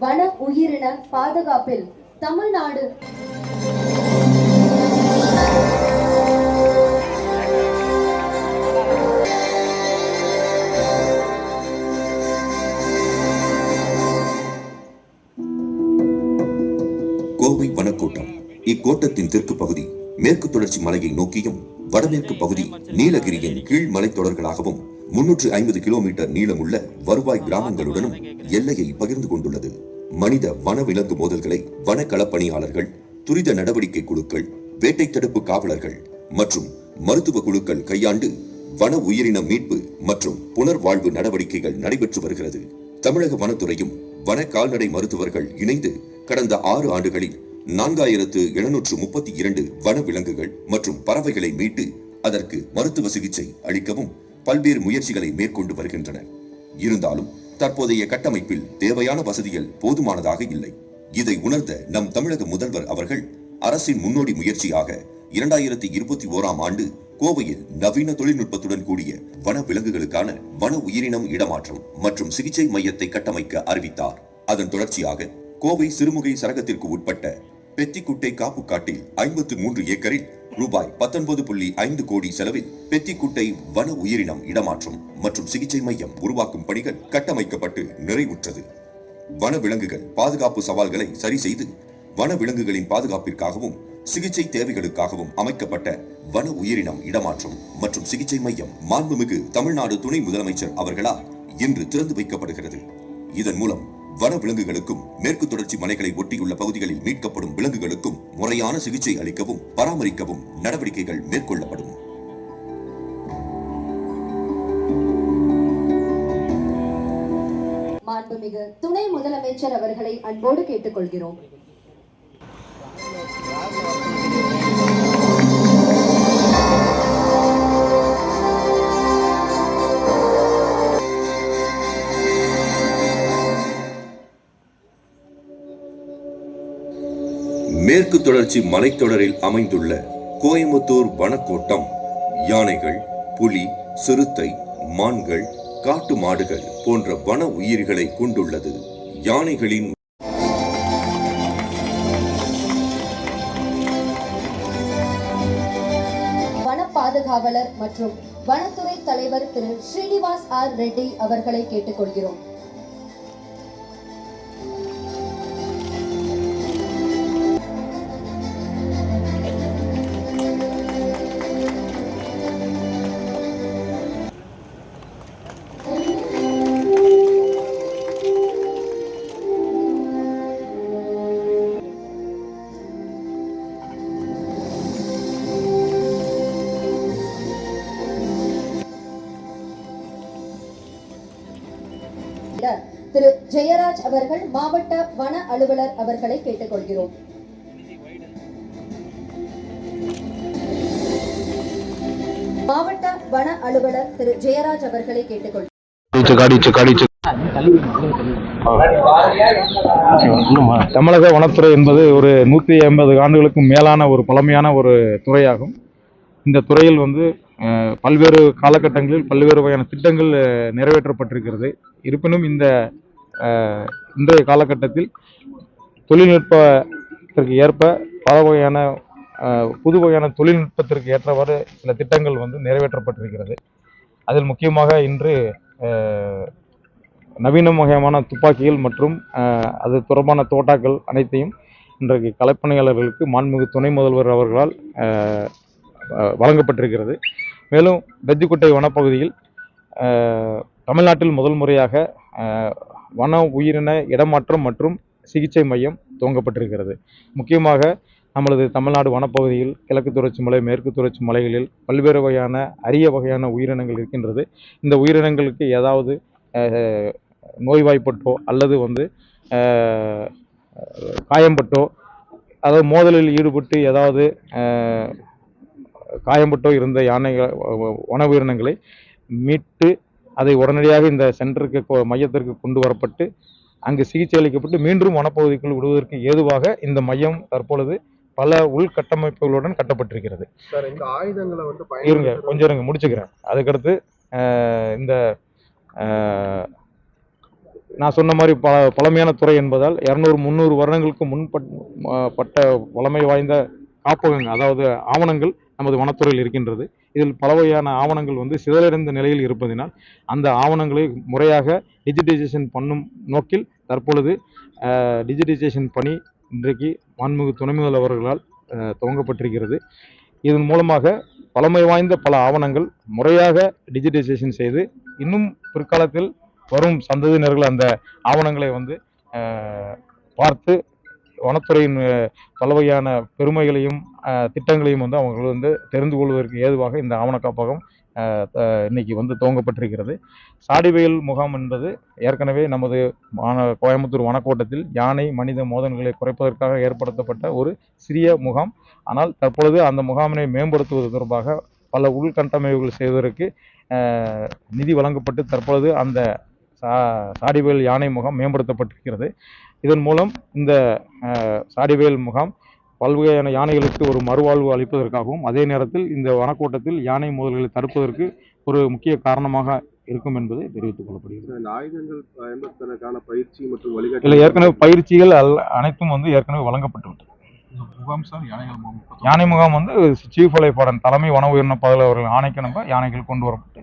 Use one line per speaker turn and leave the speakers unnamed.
வன உயிரின பாதுகாப்பில் தமிழ்நாடு.
கோவை வனக்கோட்டம் இக்கோட்டத்தின் தெற்கு பகுதி மேற்கு தொடர்ச்சி மலையை நோக்கியும் வடமேற்கு பகுதி நீலகிரியின் கீழ் மலைத்தொடர்களாகவும் முன்னூற்று ஐம்பது கிலோமீட்டர் நீளமுள்ள வருவாய் கிராமங்களுடனும் எல்லையை பகிர்ந்து கொண்டுள்ளது. மனித வனவிலங்கு மோதல்களை வன களப்பணியாளர்கள் துரித நடவடிக்கை குழுக்கள் வேட்டை தடுப்பு காவலர்கள் மற்றும் மருத்துவ குழுக்கள் கையாண்டு வன உயிரின மீட்பு மற்றும் புனர்வாழ்வு நடவடிக்கைகள் நடைபெற்று வருகிறது. தமிழக வனத்துறையும் வன கால்நடை மருத்துவர்கள் இணைந்து கடந்த ஆறு ஆண்டுகளில் நான்காயிரத்து எழுநூற்று முப்பத்தி இரண்டு வன விலங்குகள் மற்றும் பறவைகளை மீட்டு அதற்கு மருத்துவ சிகிச்சை அளிக்கவும் பல்வேறு முயற்சிகளை மேற்கொண்டு வருகின்றன. இருந்தாலும் தற்போதைய கட்டமைப்பில் தேவையான வசதிகள் போதுமானதாக இல்லை. இதை உணர்ந்த நம் தமிழக முதல்வர் அவர்கள் அரசின் முன்னோடி முயற்சியாக இரண்டாயிரத்தி இருபத்தி ஓராம் ஆண்டு கோவையில் நவீன தொழில்நுட்பத்துடன் கூடிய வன விலங்குகளுக்கான வன உயிரினம் இடமாற்றம் மற்றும் சிகிச்சை மையத்தை கட்டமைக்க அறிவித்தார். அதன் தொடர்ச்சியாக கோவை சிறுமுகை சரகத்திற்கு உட்பட்ட பெத்திக்குட்டை காப்பு காட்டில் ஐம்பத்து மூன்று ஏக்கரில் ரூபாய் பத்தொன்பது புள்ளி ஐந்து கோடி செலவில் பெத்திக்குட்டை வன உயிரினம் இடமாற்றம் மற்றும் சிகிச்சை மையம் உருவாக்கும் பணிகள் கட்டமைக்கப்பட்டு நிறைவுற்றது. வன விலங்குகள் பாதுகாப்பு சவால்களை சரி செய்து வன விலங்குகளின் பாதுகாப்பிற்காகவும் சிகிச்சை தேவைகளுக்காகவும் அமைக்கப்பட்ட வன உயிரினம் இடமாற்றம் மற்றும் சிகிச்சை மையம் மாண்புமிகு தமிழ்நாடு துணை முதலமைச்சர் அவர்களால் இன்று திறந்து வைக்கப்படுகிறது. இதன் மூலம் வன விலங்குகளுக்கும் மேற்கு தொடர்ச்சி மலைகளை ஒட்டியுள்ள பகுதிகளில் மீட்கப்படும் விலங்குகளுக்கும் முறையான சிகிச்சை அளிக்கவும் பராமரிக்கவும் நடவடிக்கைகள் மேற்கொள்ளப்படும்.
மாண்புமிகு துணை முதலமைச்சர் அவர்களை அன்போடு கேட்டுக்கொள்கிறோம்.
மேற்கு தொடர்ச்சி மலைத்தொடரில் அமைந்துள்ள கோயம்புத்தூர் வனக்கோட்டம். யானைகள் புலி சிறுத்தை மான்கள் காட்டு மாடுகள் போன்ற வன உயிர்களை கொண்டுள்ளது. யானைகளின்
பாதுகாவலர் மற்றும் வனத்துறை தலைவர் திரு ஸ்ரீனிவாஸ் ஆர் ரெட்டி அவர்களை கேட்டுக்கொள்கிறோம். திரு ஜெயராஜ் அவர்கள் மாவட்ட வன அலுவலர் அவர்களை கேட்டுக்கொள்கிறோம். மாவட்ட வன அலுவலர் திரு ஜெயராஜ் அவர்களை கேட்டுக்கொள்கிறோம்
தமிழக வனத்துறை என்பது ஒரு நூற்றி ஐம்பது ஆண்டுகளுக்கும் மேலான ஒரு பழமையான ஒரு துறையாகும். இந்த துறையில் வந்து பல்வேறு காலகட்டங்களில் பல்வேறு வகையான திட்டங்கள் நிறைவேற்றப்பட்டிருக்கிறது. இருப்பினும் இந்த இன்றைய காலகட்டத்தில் தொழில்நுட்பத்திற்கு ஏற்ப பல வகையான புது வகையான தொழில்நுட்பத்திற்கு ஏற்றவாறு சில திட்டங்கள் வந்து நிறைவேற்றப்பட்டிருக்கிறது. அதில் முக்கியமாக இன்று நவீன வகையான துப்பாக்கிகள் மற்றும் அது தொடர்பான தோட்டாக்கள் அனைத்தையும் இன்றைக்கு கலைப்பணியாளர்களுக்கு மாண்புமிகு துணை முதல்வர் அவர்களால் வழங்கப்பட்டிருக்கிறது. மேலும் பெத்திக்குட்டை வனப்பகுதியில் தமிழ்நாட்டில் முதல் முறையாக வன உயிரின இடமாற்றம் மற்றும் சிகிச்சை மையம் துவங்கப்பட்டிருக்கிறது. முக்கியமாக நமது தமிழ்நாடு வனப்பகுதியில் கிழக்கு தொடர்ச்சி மலை மேற்கு தொடர்ச்சி மலைகளில் பல்வேறு வகையான அரிய வகையான உயிரினங்கள் இருக்கின்றது. இந்த உயிரினங்களுக்கு ஏதாவது நோய்வாய்ப்பட்டோ அல்லது வந்து காயம்பட்டோ அதாவது மோதலில் ஈடுபட்டு ஏதாவது காயம்பட்டோ இருந்த யானை வன உயிரினங்களை மீட்டு அதை உடனடியாக இந்த சென்டருக்கு மையத்திற்கு கொண்டு வரப்பட்டு அங்கு சிகிச்சை அளிக்கப்பட்டு மீண்டும் வனப்பகுதிக்குள் விடுவதற்கு ஏதுவாக இந்த மையம் தற்பொழுது பல உள்கட்டமைப்புகளுடன் கட்டப்பட்டிருக்கிறது.
சார் இந்த ஆயுதங்களை வந்து
இருங்க கொஞ்சம் இருங்க முடிச்சுக்கிறேன். அதுக்கடுத்து இந்த நான் சொன்ன மாதிரி ப பழமையான துறை என்பதால் இரநூறு முந்நூறு வருடங்களுக்கு முன்பட் பட்ட பழமை வாய்ந்த காப்பகங்கள் அதாவது ஆவணங்கள் நமது வனத்துறையில் இருக்கின்றது. இதில் பல வகையான ஆவணங்கள் வந்து சிதறடைந்த நிலையில் இருப்பதினால் அந்த ஆவணங்களை முறையாக டிஜிட்டைசேஷன் பண்ணும் நோக்கில் தற்பொழுது டிஜிட்டைசேஷன் பணி இன்றைக்கு மாண்புமிகு துணை முதல்வர் அவர்களால் துவங்கப்பட்டிருக்கிறது. இதன் மூலமாக பழமை வாய்ந்த பல ஆவணங்கள் முறையாக டிஜிட்டைசேஷன் செய்து இன்னும் பிற்காலத்தில் வரும் சந்ததியினர்கள் அந்த ஆவணங்களை வந்து பார்த்து வனத்துறையின் பல வகையான பெருமைகளையும் திட்டங்களையும் வந்து அவர்கள் வந்து தெரிந்து கொள்வதற்கு ஏதுவாக இந்த ஆவண காப்பகம் த- இன்னைக்கு வந்து துவங்கப்பட்டிருக்கிறது. சாடிவயல் முகாம் என்பது ஏற்கனவே நமது கோயம்புத்தூர் வனக்கோட்டத்தில் யானை மனித மோதல்களை குறைப்பதற்காக ஏற்படுத்தப்பட்ட ஒரு சிறிய முகாம். ஆனால் தற்பொழுது அந்த முகாமினை மேம்படுத்துவது தொடர்பாக பல உள்கட்டமைப்புகள் செய்வதற்கு நிதி வழங்கப்பட்டு தற்பொழுது அந்த சா சாடிவேல் யானை முகாம் மேம்படுத்தப்பட்டிருக்கிறது. இதன் மூலம் இந்த சாடிவயல் சாடிவேல் முகாம் பல்வகையான யானைகளுக்கு ஒரு மறுவாழ்வு அளிப்பதற்காகவும் அதே நேரத்தில் இந்த வனக்கூட்டத்தில் யானை மோதல்களை தடுப்பதற்கு ஒரு முக்கிய காரணமாக இருக்கும் என்பதை தெரிவித்துக் கொள்ளப்படுகிறது.
இந்த ஆயுதங்கள் பயன்படுத்துவதற்கான பயிற்சி மற்றும்
இல்லை
வழிகாட்டு
ஏற்கனவே பயிற்சிகள் அல் அனைத்தும் வந்து ஏற்கனவே வழங்கப்பட்டு விட்டது
முகாம் சார் யானைகள் முகாம்
யானை முகாம் வந்து சீஃப் வலைப்பாடன் தலைமை வன உயிரின பாதுகாவலர்கள் ஆணைக்கு நம்ம யானைகள் கொண்டு வரப்பட்டு